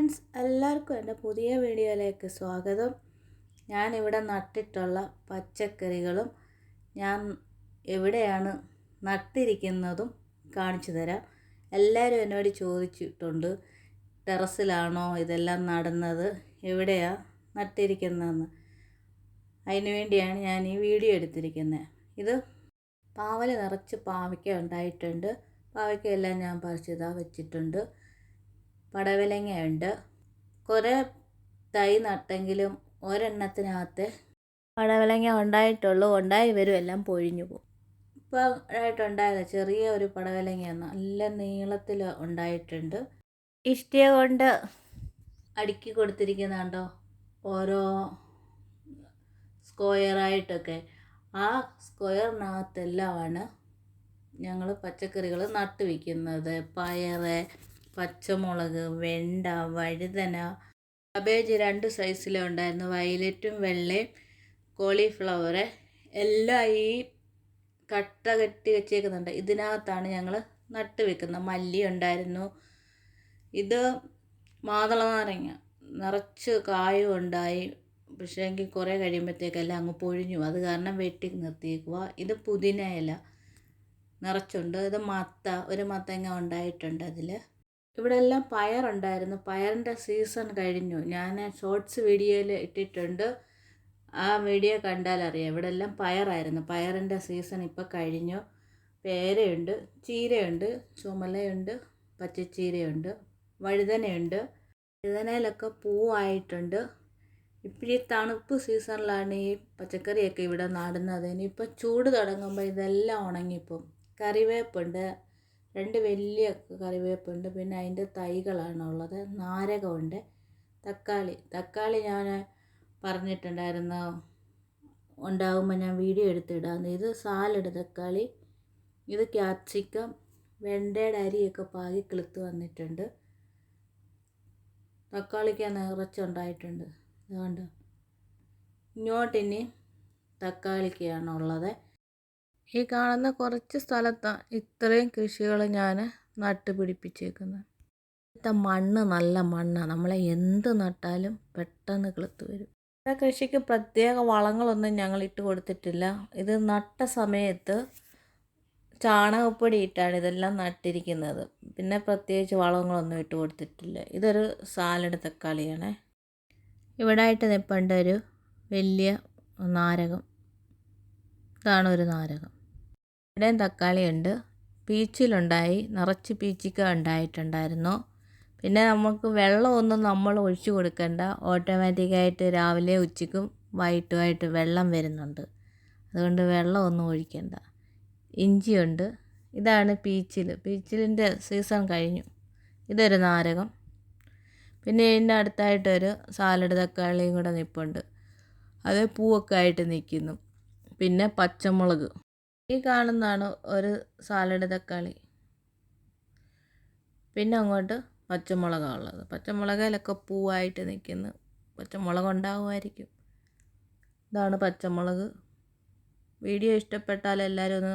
Friends എല്ലാവർക്കും എന്റെ പുതിയ വീഡിയോയിലേക്ക് സ്വാഗതം. ഞാൻ ഇവിടെ നട്ടിട്ടുള്ള പച്ചക്കറികളും ഞാൻ എവിടെയാണ് നട്ടിരിക്കുന്നതും കാണിച്ചു തരാം. എല്ലാവരും എന്നോട് ചോദിച്ചിട്ടുണ്ട് ടെറസിലാണോ ഇതെല്ലാം നടുന്നത് എവിടെയാണ് നട്ടിരിക്കുന്നതെന്ന്. അതിന് വേണ്ടിയാണ് ഞാൻ ഈ വീഡിയോ എടുത്തിരിക്കുന്നത്. ഇത് പാവൽ നിറച്ച് പാവയ്ക്ക ഉണ്ടായിട്ടുണ്ട്. പാവയ്ക്കയെല്ലാം ഞാൻ പറിച്ചതാ വെച്ചിട്ടുണ്ട്. പടവലങ്ങയുണ്ട്. കുറേ തൈ നട്ടെങ്കിലും ഒരെണ്ണത്തിനകത്ത് പടവലങ്ങ ഉണ്ടായിട്ടുള്ളൂ. ഉണ്ടായി വരും. എല്ലാം പൊഴിഞ്ഞു പോകും. ഇപ്പോൾ ആയിട്ടുണ്ടായത്. ചെറിയ ഒരു പടവലങ്ങ നല്ല നീളത്തിൽ ഉണ്ടായിട്ടുണ്ട്. ഇഷ്ടിക കൊണ്ട് അടുക്കി കൊടുത്തിരിക്കുന്നുണ്ടോ? ഓരോ സ്ക്വയറായിട്ടൊക്കെ. ആ സ്ക്വയറിനകത്തെല്ലാമാണ് ഞങ്ങൾ പച്ചക്കറികൾ നട്ടു വയ്ക്കുന്നത് പയറ് പച്ചമുളക് വെണ്ട വഴുതന കബേജ് രണ്ട് സൈസിലും ഉണ്ടായിരുന്നു. വയലറ്റും വെള്ളയും കോളിഫ്ലവർ എല്ലാം ഈ കട്ട കെട്ടി വെച്ചേക്കുന്നുണ്ട്. ഇതിനകത്താണ് ഞങ്ങൾ നട്ട് വെക്കുന്നത്. മല്ലി ഉണ്ടായിരുന്നു. ഇത് മാതള നാരങ്ങ നിറച്ച് കായും ഉണ്ടായി. പക്ഷേ എങ്കിൽ കുറേ കഴിയുമ്പോഴത്തേക്കെല്ലാം അങ്ങ് പൊഴിഞ്ഞു. അത് കാരണം വെട്ടി നിർത്തിയേക്കുക ഇത് പുതിനയില നിറച്ചുണ്ട്. ഇത് മത്ത. ഒരു മത്തങ്ങ ഉണ്ടായിട്ടുണ്ട് അതിൽ ഇവിടെ എല്ലാം പയറുണ്ടായിരുന്നു. പയറിന്റെ സീസൺ കഴിഞ്ഞു. ഞാൻ ഷോർട്സ് വീഡിയോയിൽ ഇട്ടിട്ടുണ്ട്. ആ വീഡിയോ കണ്ടാൽ അറിയാം. ഇവിടെ എല്ലാം പയറായിരുന്നു. പയറിന്റെ സീസൺ ഇപ്പോൾ കഴിഞ്ഞു. പേരയുണ്ട് ചീരയുണ്ട് ചുമലയുണ്ട് പച്ചച്ചീരയുണ്ട് വഴുതനയുണ്ട്. വഴുതനയിലൊക്കെ പൂവായിട്ടുണ്ട്. ഇപ്പോഴീ തണുപ്പ് സീസണിലാണ് ഈ പച്ചക്കറിയൊക്കെ ഇവിടെ നാടുന്നത്. ഇനിയിപ്പോൾ ചൂട് തുടങ്ങുമ്പോൾ ഇതെല്ലാം ഉണങ്ങിപ്പോവും. കറിവേപ്പുണ്ട് രണ്ട് വലിയ കറിവേപ്പുണ്ട്. പിന്നെ അതിന്റെ തൈകളാണ് ഉള്ളത് നാരകമുണ്ട്. തക്കാളി. തക്കാളി ഞാൻ പറഞ്ഞിട്ടുണ്ടായിരുന്നു. ഉണ്ടാകുമ്പോൾ ഞാൻ വീഡിയോ എടുത്തിടാന്ന് ഇത് സാലഡ് തക്കാളി. ഇത് ക്യാപ്സിക്കം വെണ്ടയുടെ അരിയൊക്കെ പാകി കിളുത്ത് വന്നിട്ടുണ്ട്. തക്കാളിക്ക് നിറച്ചുണ്ടായിട്ടുണ്ട്. അതുകൊണ്ട് ഇങ്ങോട്ടിനി തക്കാളിക്കാണുള്ളത് ഈ കാണുന്ന കുറച്ച് സ്ഥലത്താണ് ഇത്രയും കൃഷികൾ ഞാൻ നട്ടുപിടിപ്പിച്ചേക്കുന്നത് ഇവിടുത്തെ മണ്ണ് നല്ല മണ്ണാണ് നമ്മളെ എന്ത് നട്ടാലും പെട്ടെന്ന് കിളുത്ത് വരും. ഇവിടെ കൃഷിക്ക് പ്രത്യേക വളങ്ങളൊന്നും ഞങ്ങൾ ഇട്ട് കൊടുത്തിട്ടില്ല. ഇത് നട്ട സമയത്ത് ചാണകപ്പൊടി ഇട്ടാണ് ഇതെല്ലാം നട്ടിരിക്കുന്നത്. പിന്നെ പ്രത്യേകിച്ച് വളങ്ങളൊന്നും ഇട്ട് കൊടുത്തിട്ടില്ല. ഇതൊരു സാലഡ് തക്കാളിയാണ്. ഇവിടെ ആയിട്ട് നിൽപ്പുണ്ട് ഒരു വലിയ നാരകം. ഇതാണ് ഒരു നാരകം. ഇവിടെയും തക്കാളിയുണ്ട് പീച്ചിലുണ്ടായി. നിറച്ച് പീച്ചിക്ക ഉണ്ടായിട്ടുണ്ടായിരുന്നു. പിന്നെ നമുക്ക് വെള്ളമൊന്നും നമ്മൾ ഒഴിച്ചു കൊടുക്കേണ്ട. ഓട്ടോമാറ്റിക്കായിട്ട് രാവിലെ ഉച്ചയ്ക്കും വൈകിട്ടുമായിട്ട് വെള്ളം വരുന്നുണ്ട്. അതുകൊണ്ട് വെള്ളമൊന്നും ഒഴിക്കേണ്ട. ഇഞ്ചിയുണ്ട്. ഇതാണ് പീച്ചിൽ. പീച്ചിലിന്റെ സീസൺ കഴിഞ്ഞു. ഇതൊരു നാരകം. പിന്നെ ഇതിന്റെ അടുത്തായിട്ടൊരു സാലഡ് തക്കാളിയും കൂടെ നിൽപ്പുണ്ട് അത് പൂവൊക്കെ ആയിട്ട് നിൽക്കുന്നു. പിന്നെ പച്ചമുളക്. ഈ കാണുന്നതാണ് ഒരു സാലഡ് തക്കാളി. പിന്നെ അങ്ങോട്ട് പച്ചമുളകാണ് ഉള്ളത് പച്ചമുളകിലൊക്കെ പൂവായിട്ട് നിൽക്കുന്ന പച്ചമുളക് ഉണ്ടാകുമായിരിക്കും ഇതാണ് പച്ചമുളക്. വീഡിയോ ഇഷ്ടപ്പെട്ടാൽ എല്ലാവരും ഒന്ന്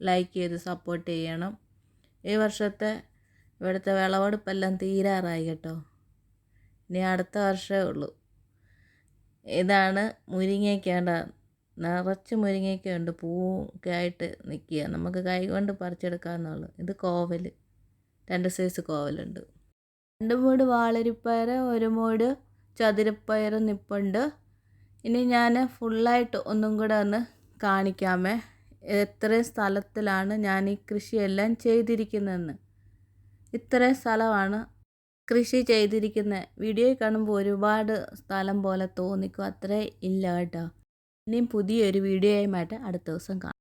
ലൈക്ക് ചെയ്ത് സപ്പോർട്ട് ചെയ്യണം. ഈ വർഷത്തെ ഇവിടുത്തെ വിളവെടുപ്പെല്ലാം തീരാറായി കേട്ടോ. ഇനി അടുത്ത വർഷമേ ഉള്ളൂ. ഇതാണ് മുരിങ്ങയ്ക്കേണ്ട നിറച്ച് മുരിങ്ങയൊക്കെ ഉണ്ട് പൂവൊക്കെ ആയിട്ട് നിൽക്കുക. നമുക്ക് കൈ കൊണ്ട് പറിച്ചെടുക്കാമെന്നുള്ളു ഇത് കോവൽ. രണ്ട് സൈസ് കോവലുണ്ട്. രണ്ട് മൂട് വാളരിപ്പയർ ഒരു മൂട് ചതുരപ്പയർ നിപ്പുണ്ട്. ഇനി ഞാൻ ഫുള്ളായിട്ട് ഒന്നും കൂടെ ഒന്ന് കാണിക്കാമേ. എത്രയും സ്ഥലത്തിലാണ് ഞാൻ ഈ കൃഷിയെല്ലാം ചെയ്തിരിക്കുന്നതെന്ന്. ഇത്രയും സ്ഥലമാണ് കൃഷി ചെയ്തിരിക്കുന്നത്. വീഡിയോ കാണുമ്പോൾ ഒരുപാട് സ്ഥലം പോലെ തോന്നിക്കും. അത്രേ ഇല്ല കേട്ടോ. ഇനിയും പുതിയൊരു വീഡിയോയുമായിട്ട് അടുത്ത ദിവസം കാണാം.